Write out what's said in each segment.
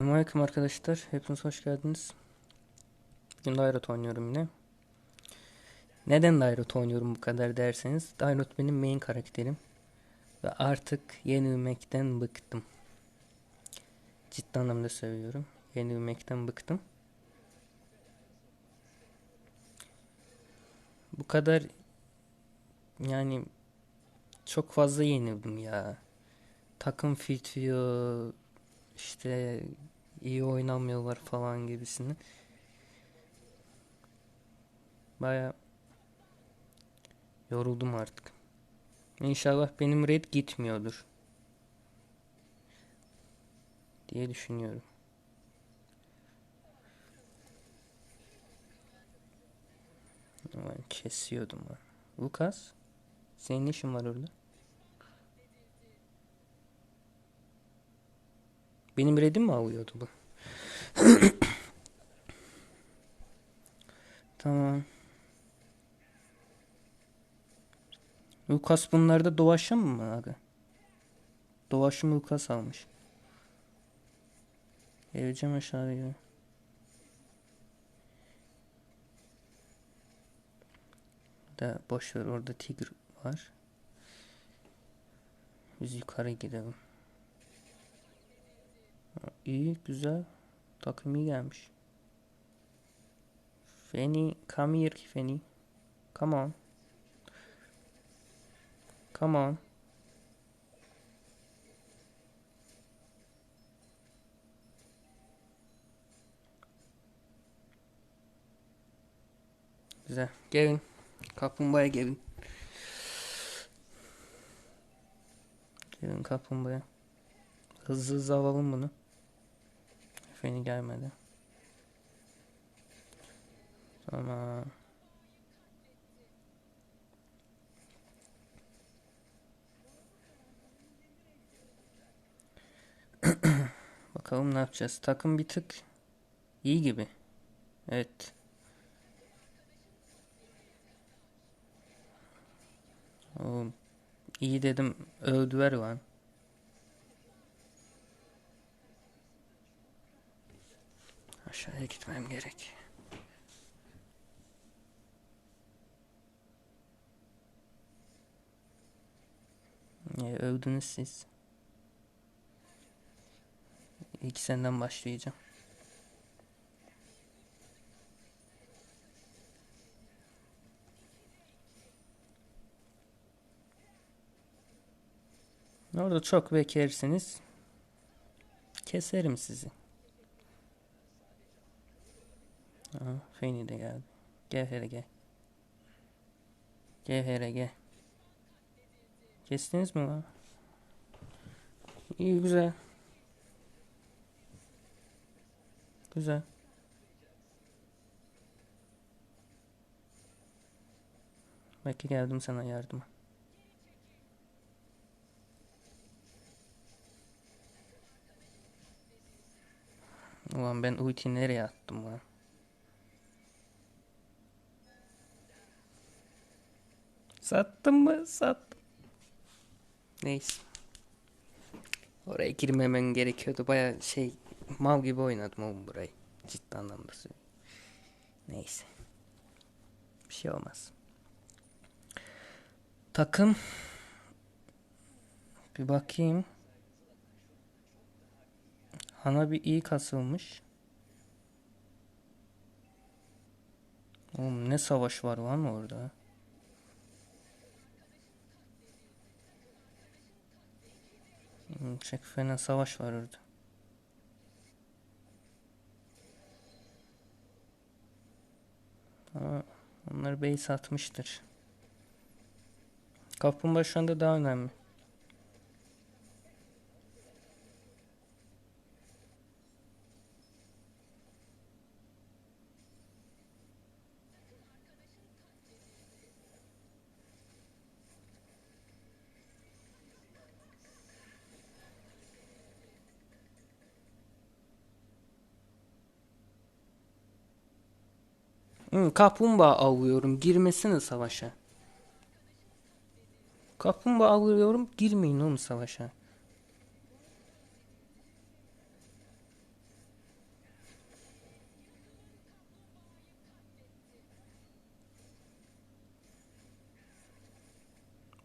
Selamünaleyküm arkadaşlar. Hepiniz hoş geldiniz. Bugün Dairot oynuyorum yine. Neden Dairot oynuyorum bu kadar derseniz Dairot benim main karakterim. Ve artık yenilmekten bıktım. Ciddi anlamda söylüyorum. Yenilmekten bıktım. Bu kadar yani çok fazla yenildim ya. Takım fitiyor işte iyi oynamıyorlar falan gibisini. Baya yoruldum artık. İnşallah benim red gitmiyordur. Diye düşünüyorum. Kesiyordum. Lucas, senin işin var orada? Benim redim mi alıyordu bu? Tamam. Lucas bunlarda doğaçlama mı abi? Doğaçlama Lucas almış. Geleceğim aşağıya. Da boş ver orada tigr var. Biz yukarı gidelim. İyi, güzel. Takım iyi gelmiş. Fanny, come here Fanny. Come on. Come on. Güzel. Gelin. Kaplumbağaya gelin. Gelin kaplumbağaya. Hızlı hızlı alalım bunu. Feni gelmedi. Tamam. Bakalım ne yapacağız. Takım bir tık iyi gibi. Evet. O iyi dedim öldüler lan. Aşağıya gitmem gerek. Niye övdünüz siz? İlk senden başlayacağım. Orada çok beklersiniz. Keserim sizi. Aha, Feni de geldi. Gel hele gel. Hele gel. Kestiniz mi lan? Güzel. Güzel. Belki geldim sana yardıma. Ulan ben ulti nereye attım lan? Sattım mı? Sattım. Neyse. Oraya girmemen gerekiyordu. Baya şey mal gibi oynadım oğlum burayı. Ciddi anlamda. Neyse. Bir şey olmaz. Takım. Bir bakayım. Hana bir iyi kasılmış. Oğlum ne savaş var lan orada. Çok fena savaş var orada. Ama onlar base atmıştır. Kaplumbağa şu daha önemli. Hı, kaplumbağa avlıyorum. Girmesine savaşa. Kaplumbağa avlıyorum. Girmeyin oğlum savaşa.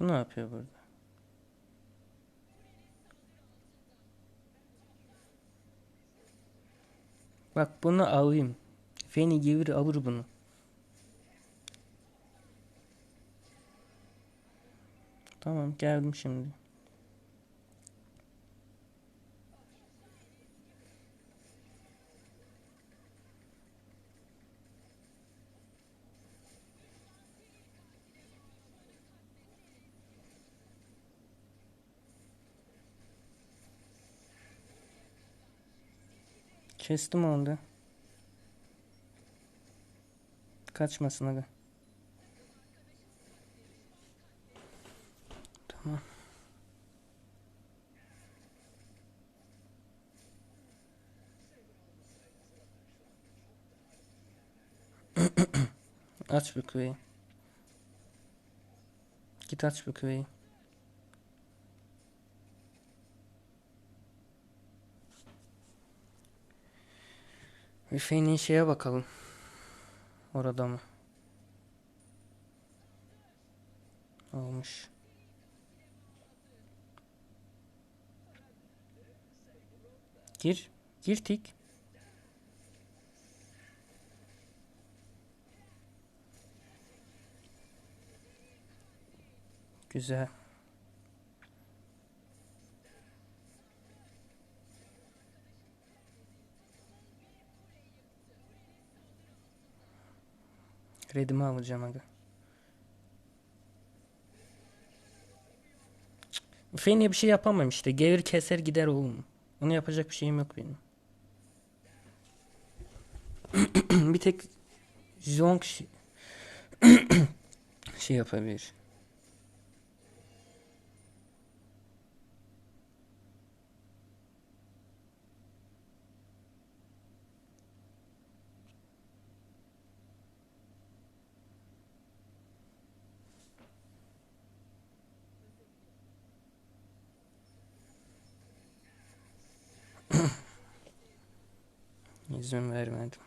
Bu ne yapıyor burada? Bak bunu alayım. Feni gelir alır bunu. Tamam geldim şimdi. Kestim onu da. Kaçmasın aga. Tamam. Aç bu küveyi. Git aç bu küveyi. Hüseyin'in şeye bakalım. Orada mı? Olmuş. Gir. Gir tik. Güzel. Redimi alacağım aga. Feni'ye bir şey yapamam işte. Gelir keser gider oğlum. Onu yapacak bir şeyim yok benim. bir tek Zonk şey, şey yapabilir. İzin vermedim.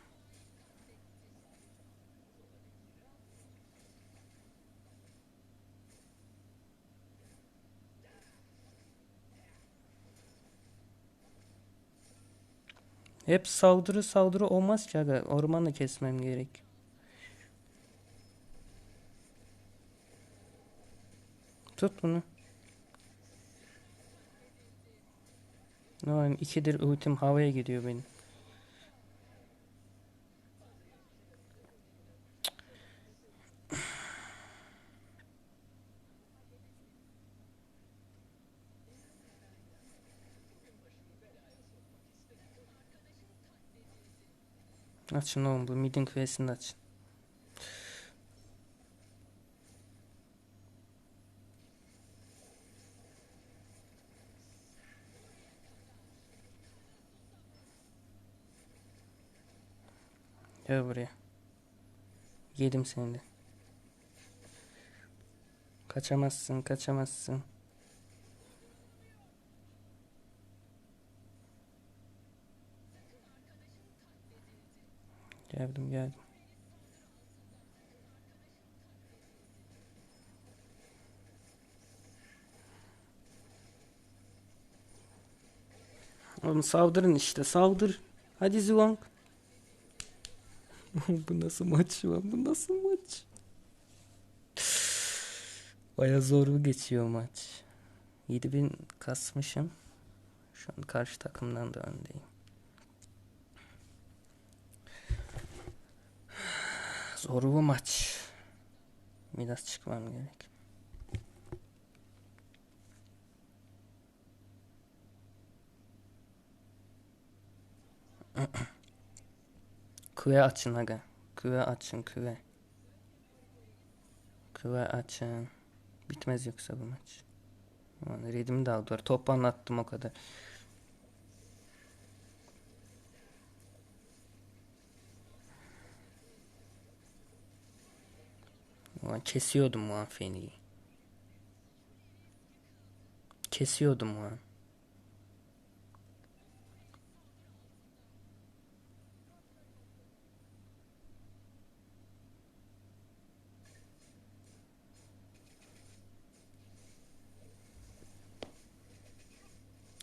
Hep saldırı saldırı olmaz ki aga. Ormanı kesmem gerek. Tut bunu. Ne var? İkidir ultim havaya gidiyor benim. Açın oğlum bu midin küvesini açın. Gel buraya. Yedim seni de. Kaçamazsın, kaçamazsın. Geldim, geldim. Oğlum saldırın işte, saldır. Hadi Zilong. bu nasıl maç lan? Bu nasıl maç? Baya zorlu geçiyor maç. 7000 kasmışım. Şu an karşı takımdan da öndeyim. Zorlu maç. Biraz çıkmam gerek. Küve açın aga. Küve açın küve. Küve açın. Bitmez yoksa bu maç. Redimi de aldılar. Top anlattım o kadar. falan kesiyordum lan feni. Kesiyordum lan.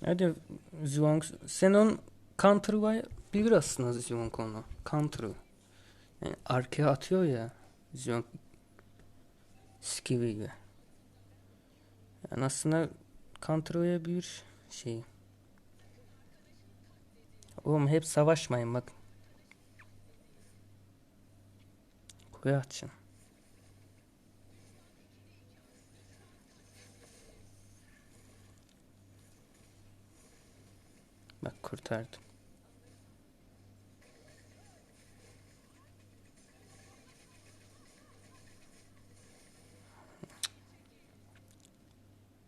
Hadi Zivong sen on Counter'ı bilir aslında Zivong onu. Counter'ı. Yani arkaya atıyor ya. Zivong skill gibi. Yani aslında counter bir şey. Oğlum hep savaşmayın bak. Kule açın. Bak kurtardım.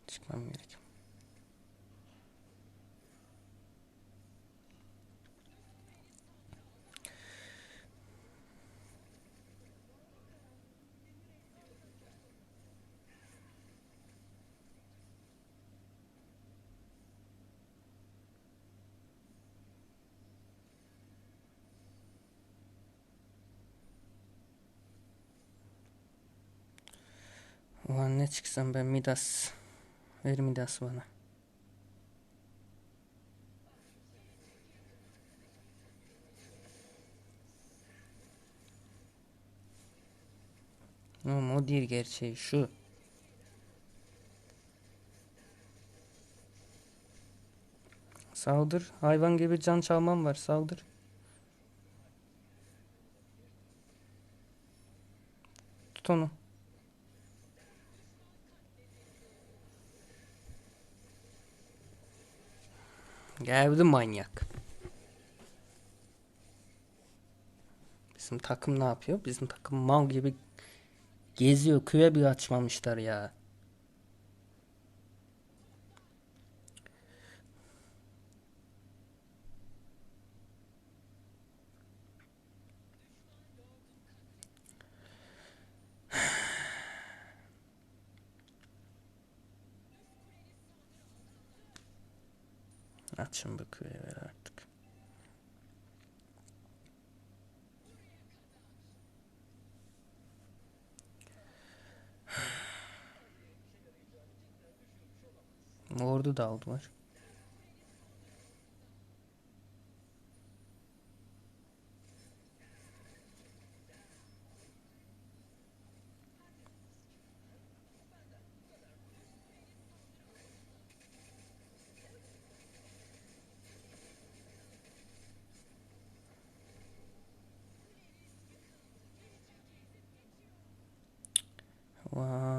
Çıkmam gerek. Ulan ne çıksam ben Midas. Ver Midas bana. Oğlum o değil gerçeği şu. Saldır. Hayvan gibi can çalmam var. Saldır. Tut onu. Geldi manyak. Bizim takım ne yapıyor? Bizim takım mal gibi geziyor. Köye bir açmamışlar ya. Açın bu köye ver artık. Ordu da aldılar.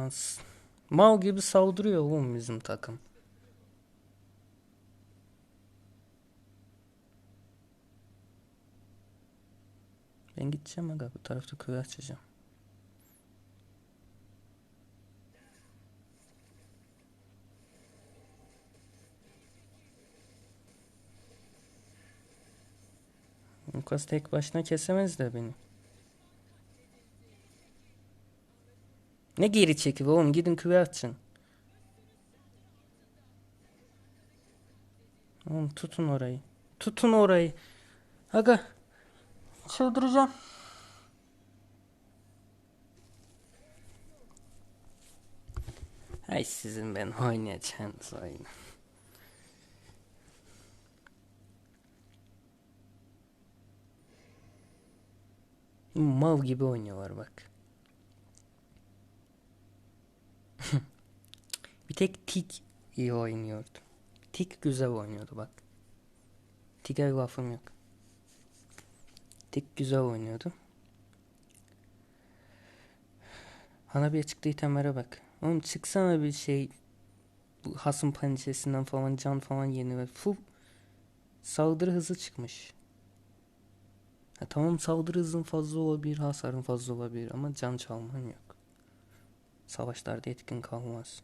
Vas. Mal gibi saldırıyor oğlum bizim takım. Ben gideceğim aga bu tarafta köy açacağım. Lukas tek başına kesemez de beni. Ne geri çekip oğlum gidin küve açın. Oğlum tutun orayı. Tutun orayı. Aga. Çıldıracağım. Hay sizin ben oynayacağınız oyunu. Mal gibi oynuyorlar bak. Bir tek Tik iyi oynuyordu. Tik güzel oynuyordu bak. Tik'e lafım yok. Tik güzel oynuyordu. Hanabi'ye çıktığı itemlere bak. Oğlum çıksana bir şey bu hasım pençesinden falan can falan yeni ve full saldırı hızı çıkmış. Ha, tamam saldırı hızın fazla olabilir, hasarın fazla olabilir ama can çalman yok. Savaşlarda etkin kalmaz.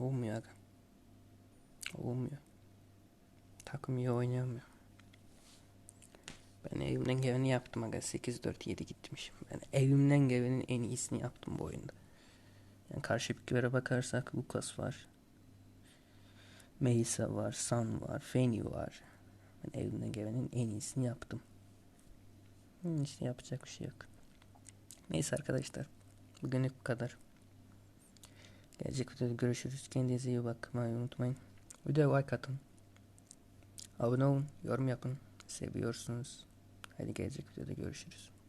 Olmuyor aga. Olmuyor. Takım iyi oynayamıyor. Ben evimden geleni yaptım aga. 8-4-7 gitmişim. Ben evimden gelenin en iyisini yaptım bu oyunda. Yani karşı piklere bakarsak Lucas var. Meysa var, San var, Feni var. Ben elimden gelenin en iyisini yaptım. Hmm, işte yapacak bir şey yok. Neyse arkadaşlar. Bugünlük bu kadar. Gelecek videoda görüşürüz. Kendinize iyi bakmayı unutmayın. Videoya like atın. Abone olun, yorum yapın. Seviyorsunuz. Hadi gelecek videoda görüşürüz.